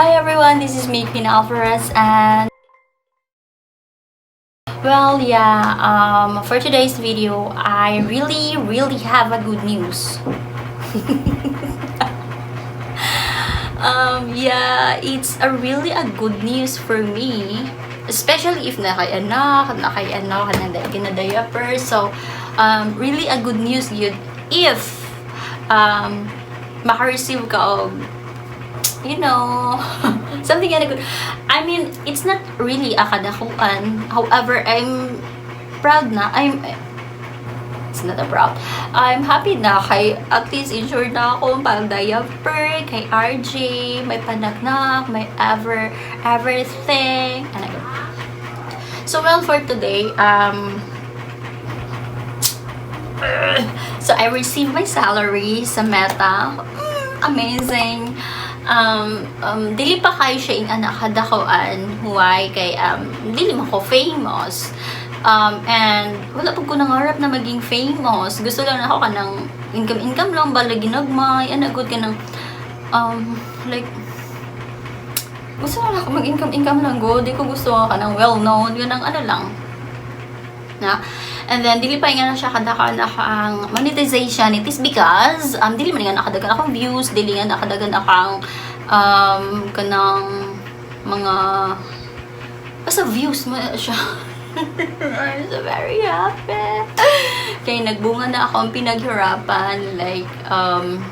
Hi everyone, this is me, Queen Alvarez, and well, yeah, um, for today's video, I really, really have a good news. um, yeah, it's a really a good news for me, especially if nakay-anak, nakay-anak, kinadiaper. So, um, really a good news yun if um, makareceive ka og you know, something of good. I mean, it's not really a kadakuan. However, I'm proud na. I'm, it's not a proud. I'm happy na kay at least insured na ako pag diaper, kay RJ, may panagnak, may ever, everything. Go. So, well, for today, um, so I received my salary sa Meta. Mm, amazing um, um, dili pa kayo siya yung anak kadakoan huway kay um, dili mo ko famous. Um, and wala po ko nangarap na maging famous. Gusto lang ako ka ng income income lang bala ginagmay ana good ka ng um, like gusto lang ako mag income income lang go di ko gusto ka ng well known yun ang ano lang. Na And then, dili pa nga na siya kadaka na ang monetization. It is because, um, dili man nga nakadagan akong views, dili nga nakadagan akong, um, kanang mga, basta views mo siya. I'm so very happy. Kaya nagbunga na ako ang pinaghirapan. Like, um,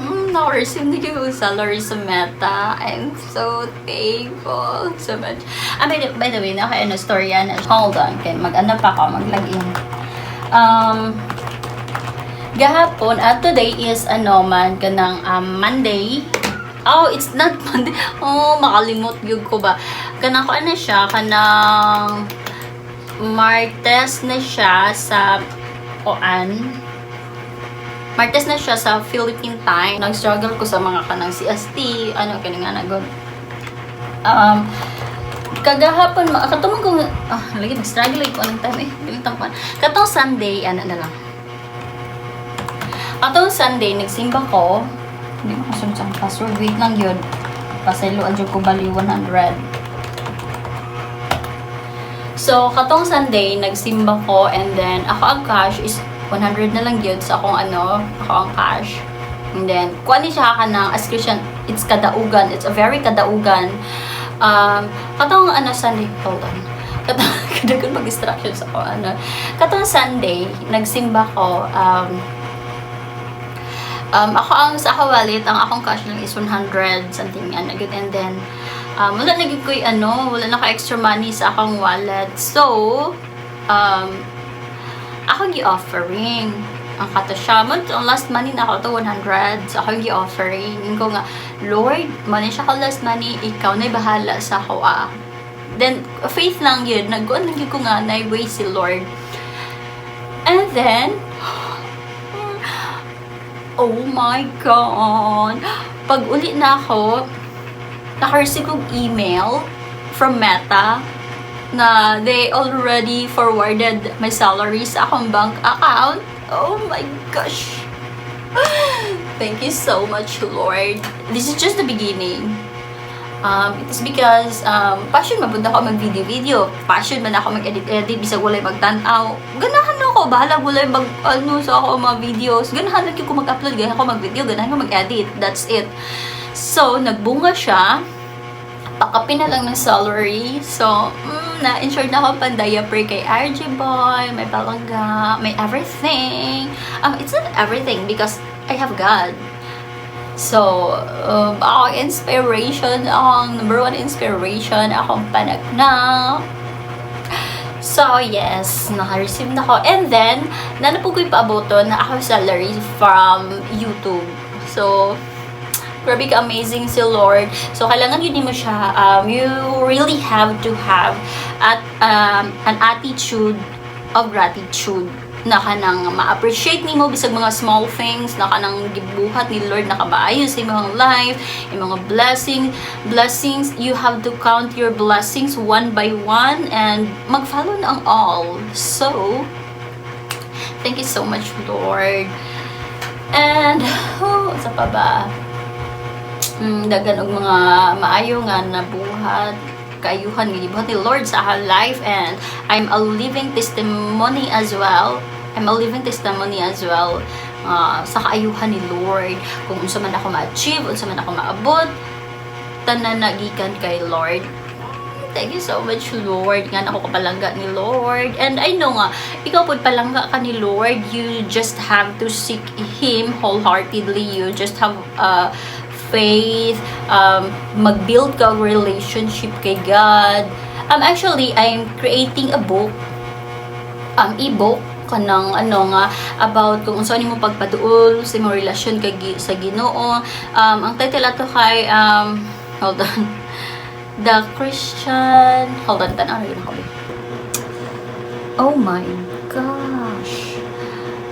mm, na-receive na yung salary sa Meta. I'm so thankful so much. Ah, by the, by the way, naka ano, story yan. Hold on, kaya mag-ano pa ako, mag-login. Um, gahapon, at today is ano man, kanang um, Monday. Oh, it's not Monday. Oh, makalimot yun ko ba. Kanang ko ano siya, kanang Martes na siya sa Oan. Martes na siya sa Philippine time. Nag-struggle ko sa mga kanang CST, ano, kani nga na good. Um, kagahapon, ma- katumang ko, ah, lagi nag-struggle ko anong time eh, bilang tampan. Katong Sunday, ano na lang. Katong Sunday, nagsimba ko, hindi ko kasunod sa password, wait lang yun. Kasi luan dyan ko bali 100. So, katong Sunday, nagsimba ko and then ako ang cash is 100 na lang yun sa akong ano, ako ang cash. And then, kuha ni siya ka ng as Christian, it's kadaugan. It's a very kadaugan. Um, katong ano Sunday, hold on. Katong, kadagan mag-distraction sa ako, ano. Katong Sunday, nagsimba ko, um, um, ako ang sa kawalit, ang akong cash lang is 100 something and and then um, wala na ko'y ano, wala na ka extra money sa akong wallet. So, um, ako gi-offering ang kato siya. Ang last money na ako to 100. So, ako gi-offering. Yung ko nga, Lord, money siya ka last money, ikaw na bahala sa ako ah. Then, faith lang yun. Nag-go lang ko nga, na way si Lord. And then, oh my God. Pag uli na ako, naka-receive kong email from Meta na they already forwarded my salary sa akong bank account. Oh my gosh. Thank you so much, Lord. This is just the beginning. Um, it is because um, passion man ako mag-video-video. Passion man ako mag-edit-edit bisag walay magtanaw. Ganahan ako, bahala walay mag ano sa ako mga videos. Ganahan lang ko mag-upload, ganahan ko mag-video, ganahan ko mag-edit. That's it. So, nagbunga siya. Pakapin na lang ng salary. So, mm, na-insured na ako pang diaper kay RG Boy, may palangga, may everything. Um, it's not everything because I have God. So, um, ako inspiration, ang number one inspiration, akong panagnak. So, yes, naka-receive na ako. And then, nanapugoy pa aboto na ako salary from YouTube. So, grabe ka amazing si Lord. So, kailangan yun mo siya, um, you really have to have at um, an attitude of gratitude na kanang ma-appreciate nimo bisag mga small things na kanang gibuhat ni Lord na kabaayo sa imong life, mga blessing, blessings, you have to count your blessings one by one and mag-follow na ang all. So, thank you so much, Lord. And, oh, sa pa ba? Mm, dagan og mga maayo nga nabuhat kaayuhan nga gibuhat ni Lord sa akong life and I'm a living testimony as well I'm a living testimony as well ah, sa kaayuhan ni Lord kung unsa man ako ma-achieve unsa man ako maabot tanan na gikan kay Lord Thank you so much, Lord. Nga ako kapalangga ni Lord. And I know nga, ikaw po palangga ka ni Lord. You just have to seek Him wholeheartedly. You just have uh, faith. Um, mag-build ka relationship kay God. Um, actually, I'm creating a book. Um, e-book kanang ano nga about kung unsa nimo pagpaduol sa imong relasyon kay sa Ginoo. Um, ang title ato kay um hold on. The Christian hold on tanaw na ko. Oh my gosh.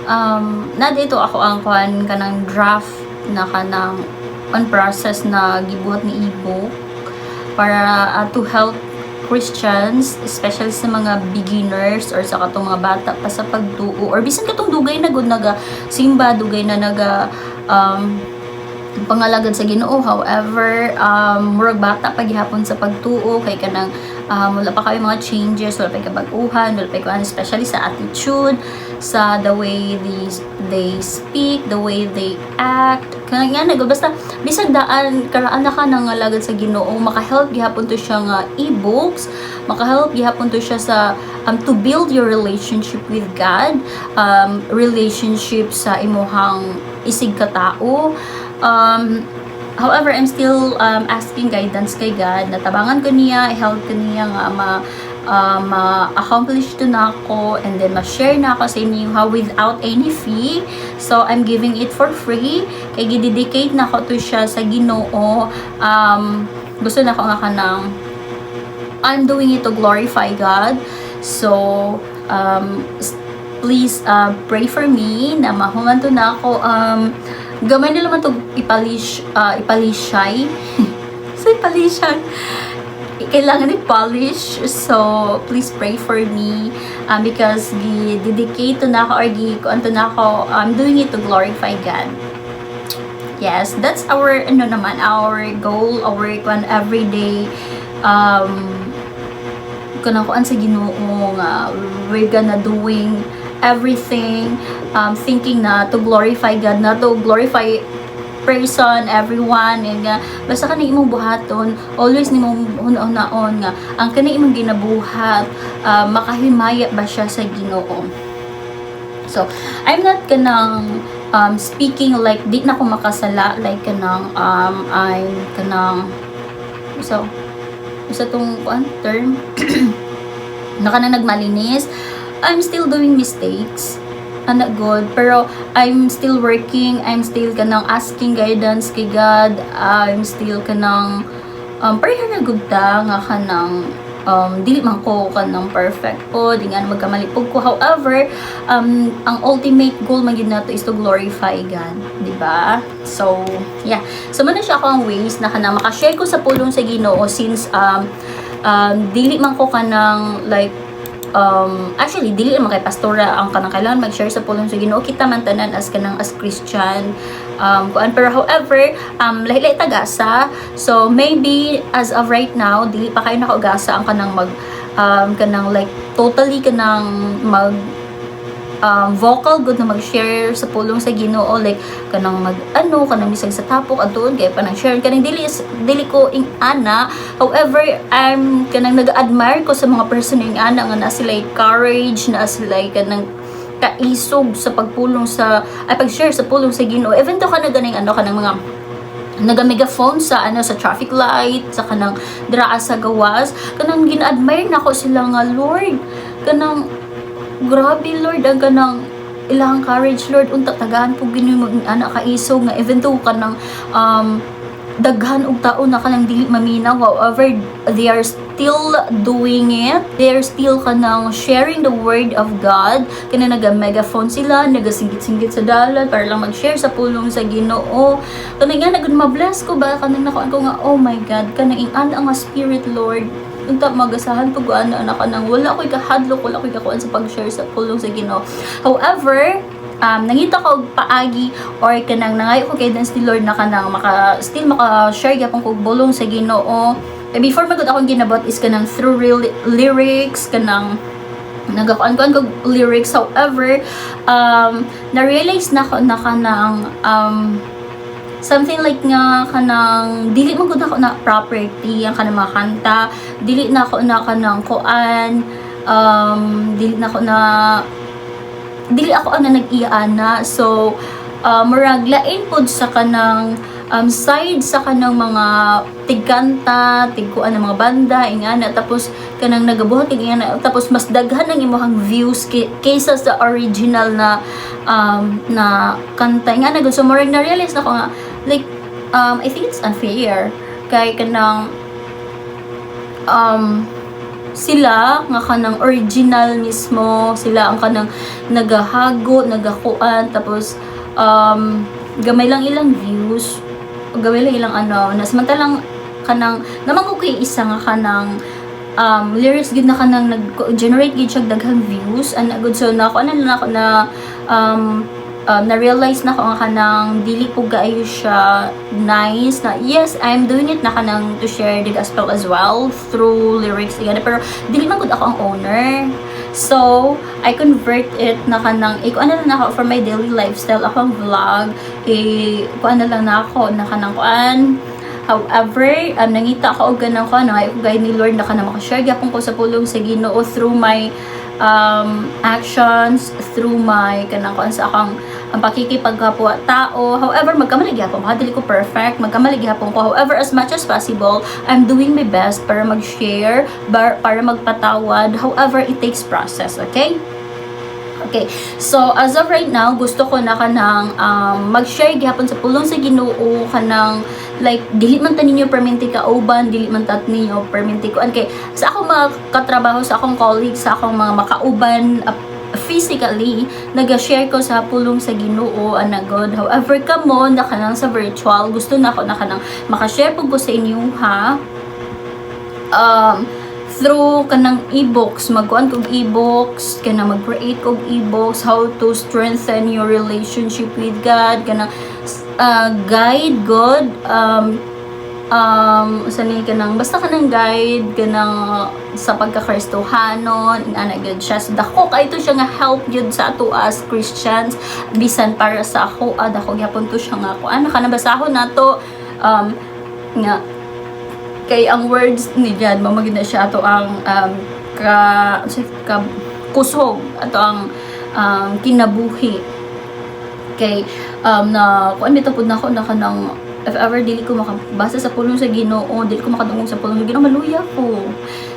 Um, na dito ako ang kuan kanang draft na kanang on process na gibuhat ni ebook para uh, to help Christians, especially sa mga beginners or sa katong mga bata pa sa pagtuo or bisan katong dugay na gud naga simba dugay na naga um, pangalagad sa Ginoo. However um murag bata pa gihapon sa pagtuo kay kanang um, wala pa kayo mga changes wala pa kabaguhan wala pa kayo especially sa attitude sa the way they they speak the way they act. Kanang yan nag basta bisag daan karaan na ka nang alagad sa Ginoo maka-help gihapon to siya nga e-books maka-help gihapon to siya sa um, to build your relationship with God um, relationship sa imuhang isig katao um, however I'm still um, asking guidance kay God. Natabangan ko niya i-help ko niya nga ma uh, ma-accomplish to na ako and then ma-share na ako sa inyo ha without any fee. So I'm giving it for free. Kay gidedicate na ako to siya sa Ginoo. Um, gusto na ko nga kanang I'm doing it to glorify God. So um, please uh, pray for me na mahuman to na ako. Um, gamay nila man to ipalish uh, ipalishay sa ipalishan. Kailangan i-polish. So please pray for me um, because gi-dedicate to na ako or gi to na ako I'm doing it to glorify God. Yes that's our ano naman our goal our kuan everyday um kanang kuan sa Ginoo nga we're gonna doing everything um, thinking na to glorify God na to glorify person, everyone, and nga, basta ka imong buhaton, always ni mong una-unaon nga, ang kani imong ginabuhat, uh, makahimaya ba siya sa ginoo. So, I'm not kanang um, speaking like, di na ko makasala, like kanang, um, I'm kanang, so, sa tong kuan term, na kanang nagmalinis, I'm still doing mistakes. Ana good pero I'm still working. I'm still kanang asking guidance kay God. I'm still kanang um prayer na gud ta nga kanang um dili man ko kanang perfect po. Di nga na magkamalipog ko. However um ang ultimate goal man gyud nato is to glorify God di ba? So yeah. So man siya ako ang ways na kanang makashare ko sa pulong sa Ginoo since um um dili man ko kanang like um, actually, dili naman kay pastora ang kanang kailangan mag-share sa pulong. Sa Ginoo kita man tanan as kanang as Christian. Um kuan pero however um lahi-lahi tagasa so maybe as of right now dili pa kayo nakaugasa ang kanang mag um kanang like totally kanang mag um, vocal good na mag-share sa pulong sa Ginoo like kanang mag ano kanang bisag sa tapok adtuon kay panang share kanang dili dili ko ing ana. However I'm kanang nag-admire ko sa mga person ing ana nga na sila courage na sila kanang kaisog sa pagpulong sa ay pag-share sa pulong sa Ginoo. Even though ka na ganing ano kanang mga naga megaphone sa ano sa traffic light sa kanang draa sa gawas. Kanang gina-admire nako sila nga Lord kanang grabe Lord ang kanang ilang courage Lord. Unta tagahan po gini mo anak ka isog nga even though kanang um daghan og tao na kanang dili maminaw however they are still doing it. They are still kanang sharing the word of God. Kana naga megaphone sila nagasinggit-singgit sa dalan para lang mag-share sa pulong sa Ginoo. Kanang nga nagud mabless ko ba? Kanang nakuan ko nga oh my God kanang ing-an ang spirit Lord unta magasahan pag ana anak nang wala ko'y kahadlok wala ko'y kakuan sa pag-share sa pulong sa Ginoo. However um, nangita ko paagi or kanang nangayo ko kay dance ni Lord na kanang maka still maka share gyapon ko bulong sa Ginoo. Eh, before magud akong ginabot is kanang through real lyrics kanang nagakuan-kuan ko lyrics. However um na-realize na ko na kanang um something like nga kanang dili man gud ako na property ang kanang mga kanta dili na ako na kanang kuan um dili na ako na dili ako ang na. Nag-iana so uh, murag lain pod sa kanang um, side sa kanang mga tigkanta, tigkuan ng mga banda, ingana, tapos kanang nagabuhat ingana, tapos mas daghan ng imong views kaysa sa original na um, na kanta. Ingana, so murag na-realize na ko nga, like, um, I think it's unfair. Kay kanang um, sila nga kanang original mismo. Sila ang kanang nagahago nagakuan. Tapos um, gamay lang ilang views. Gamay lang ilang ano. Na samantalang kanang naman ko kay isa nga kanang um, lyrics gid na kanang nag-generate gid siya daghang views. And good so na ako na ako na um, um, na-realize na ko nga kanang dili po gaayo siya nice na yes I'm doing it na kanang to share the gospel as well through lyrics again pero dili man gud ako ang owner. So I convert it na kanang eh, kuan na lang ako for my daily lifestyle. Akong vlog eh kuan na lang na ako na kanang kuan However, um, nangita ko og ganang ko ano, ay guide ni Lord na ka na makashare gyapon ko sa pulong sa Ginoo through my um, actions, through my kanang kuan sa akong ang pakikipagkapwa tao. However, magkamali gyapon ko, dili ko perfect, magkamali gyapon ko. However, as much as possible, I'm doing my best para mag-share, para magpatawad. However, it takes process, okay? Okay. So, as of right now, gusto ko na kanang um, mag-share gyapon sa pulong sa Ginoo kanang like dili man ta ninyo perminti ka uban, dili man tat ninyo perminti ko. Okay, sa akong mga katrabaho, sa akong colleagues, sa akong mga makauban physically, nag-share ko sa pulong sa Ginoo anagod. However, kamo na kanang sa virtual, gusto na ako na kanang makashare po ko sa inyo ha. Um, through kanang e-books magkuan kog e-books kanang mag-create kog e-books how to strengthen your relationship with God kanang uh, guide God um um sani kanang basta kanang guide kanang sa pagkakristohanon ana gud siya. So dako kay ito siya nga help jud sa ato as Christians bisan para sa ako ah, dako gyapon to siya nga ako. Ano ka nabasahon nato um nga kay ang words ni God mamagid na siya ato ang um, ka, ano ka kusog ato ang um, kinabuhi. Kay um, na bitaw pud nako na kanang if ever dili ko makabasa sa pulong sa Ginoo dili ko makadungog sa pulong sa Ginoo maluya ko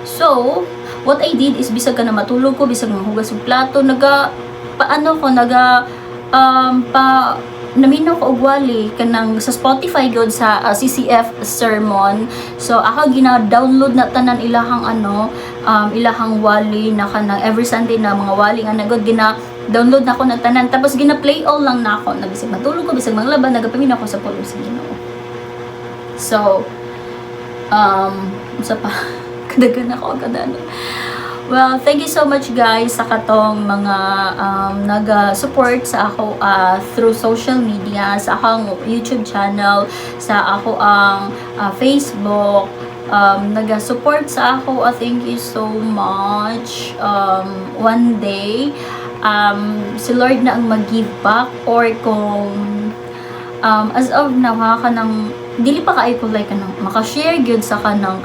so what I did is bisag ka na matulog ko bisag mahugas og plato naga paano ko naga um, pa naminaw ko og wali kanang sa Spotify god sa uh, CCF sermon. So ako gina-download na tanan ilahang ano um, ilahang wali na kanang every Sunday na mga wali nga nagod gina download na ko na tanan. Tapos gina-play all lang na ako. Nagising matulog ko bisag manglaba nagapaminaw ko sa pulong sa Ginoo so um sa pa kadagan ako kadano Well, thank you so much guys sa katong mga um, nag-support sa ako uh, through social media, sa akong YouTube channel, sa ako ang uh, Facebook, um, nag-support sa ako. Uh, thank you so much. Um, one day, um, si Lord na ang mag-give back or kung um, as of now, ha, kanang, dili pa kayo ko like, kanang, makashare gyud sa kanang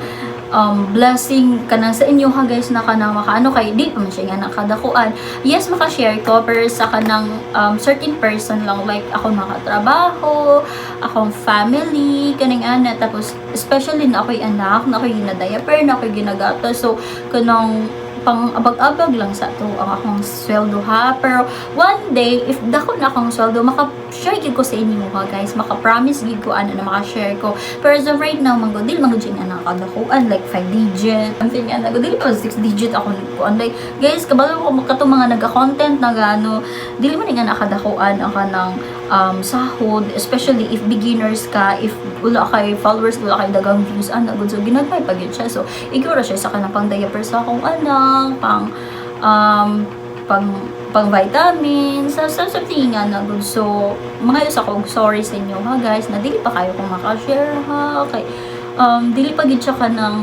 um, blessing kanang sa inyo ha guys na kanang makaano kay di man siya nga nakadakuan. Yes makashare ko pero sa kanang um, certain person lang like ako nakatrabaho akong family kaning ana tapos especially na ako'y anak na ako'y ginadiaper na ako'y ginagata so kanang pang abag-abag lang sa to ang akong sweldo ha. Pero one day if dako na akong sweldo maka-share gid ko sa inyo ha guys. Maka-promise gid ko ano na maka-share ko. Pero as right now manggo dili man gud siya nga nakadakuan like 5 digit. Something ana gud dili pa 6 digit ako kuan like guys kabalo ko kato mga naga-content naga ano dili man nga nakadakuan ang kanang um, sahod especially if beginners ka if wala kay followers wala kay dagang views ana gud so ginagmay pa gyud siya. So igura siya sa kanang pang diaper sa akong anak pang um pang pang vitamins sa sa sa tinga na good so mga ako sorry sa inyo ha guys na dili pa kayo kung makashare ha kay um dili pa gid siya ka ng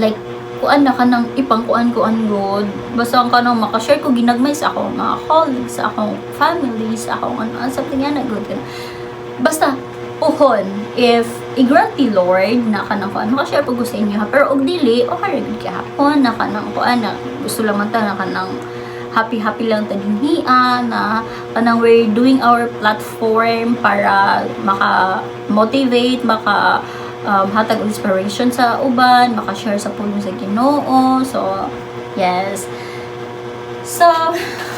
like kuan na ka ng ipang kuan kuan good. Basta ang kanang makashare ko ginagmay sa akong mga colleagues sa akong family sa akong ano sa tinga na good basta uhon if i-grant ni Lord na kanang kuan makashare po ko sa inyo ha. Pero og dili o okay good kahapon na kanang kuan na gusto lang man ta na kanang happy happy lang ta dinhiya na kanang we're doing our platform para maka motivate maka um, hatag inspiration sa uban maka-share sa pulong sa Ginoo. So yes. So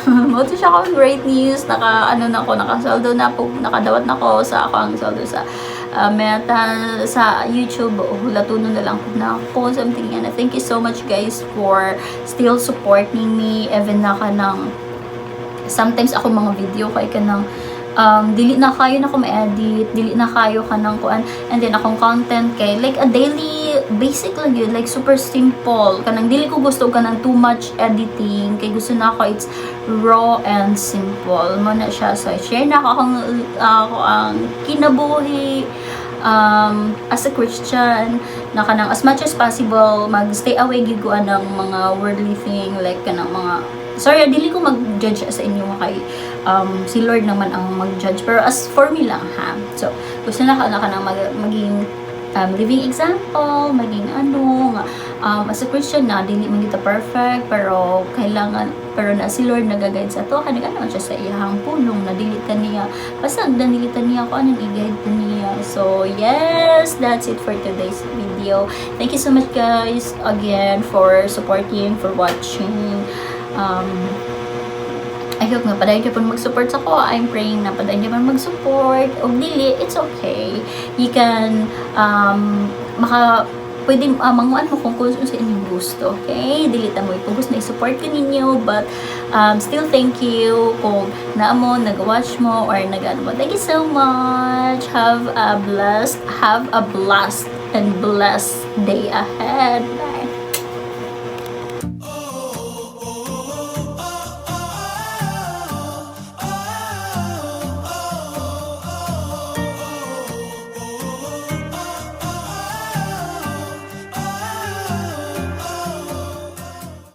mo siya akong great news. Naka ano na ako nakasaldo na po nakadawat na ko sa ako ang saldo sa uh, meta sa YouTube hulatunon na lang na ako something and thank you so much guys for still supporting me. Even na ka ng sometimes ako mga video kay ka ng um, dili na kayo na ko ma-edit, dili na kayo ka ng kuan, and then akong content kay, like a daily, basic lang yun, like super simple, kanang dili ko gusto ka ng too much editing, kay gusto na ako, it's raw and simple, mo na siya, so share na ako akong, ako ang kinabuhi, um, as a Christian, na kanang as much as possible, mag-stay away giguan ng mga worldly thing, like kanang mga sorry, dili ko mag-judge sa inyo kay um, si Lord naman ang mag-judge. Pero as for me lang ha. So, gusto na ka na mag- maging um, living example, maging ano, um, as a Christian na, dili man kita perfect, pero kailangan, pero na si Lord nag-guide sa to, kanang ano siya sa iyang punong, nadilitan niya, basta nadilitan niya ko, anong pa niya. So, yes, that's it for today's video. Thank you so much guys, again, for supporting, for watching. Um, I hope nga padayon niyo po mag-support sa ko. I'm praying na padayon po mag-support. O dili, it's okay. You can, um, maka, pwede uh, manguan mo kung kung sa inyong gusto, okay? Dili ta mo ipugos na i-support ka ninyo, but um, still thank you kung naamo, nag-watch mo, or nag-ano mo. Thank you so much. Have a blessed, have a blessed and blessed day ahead.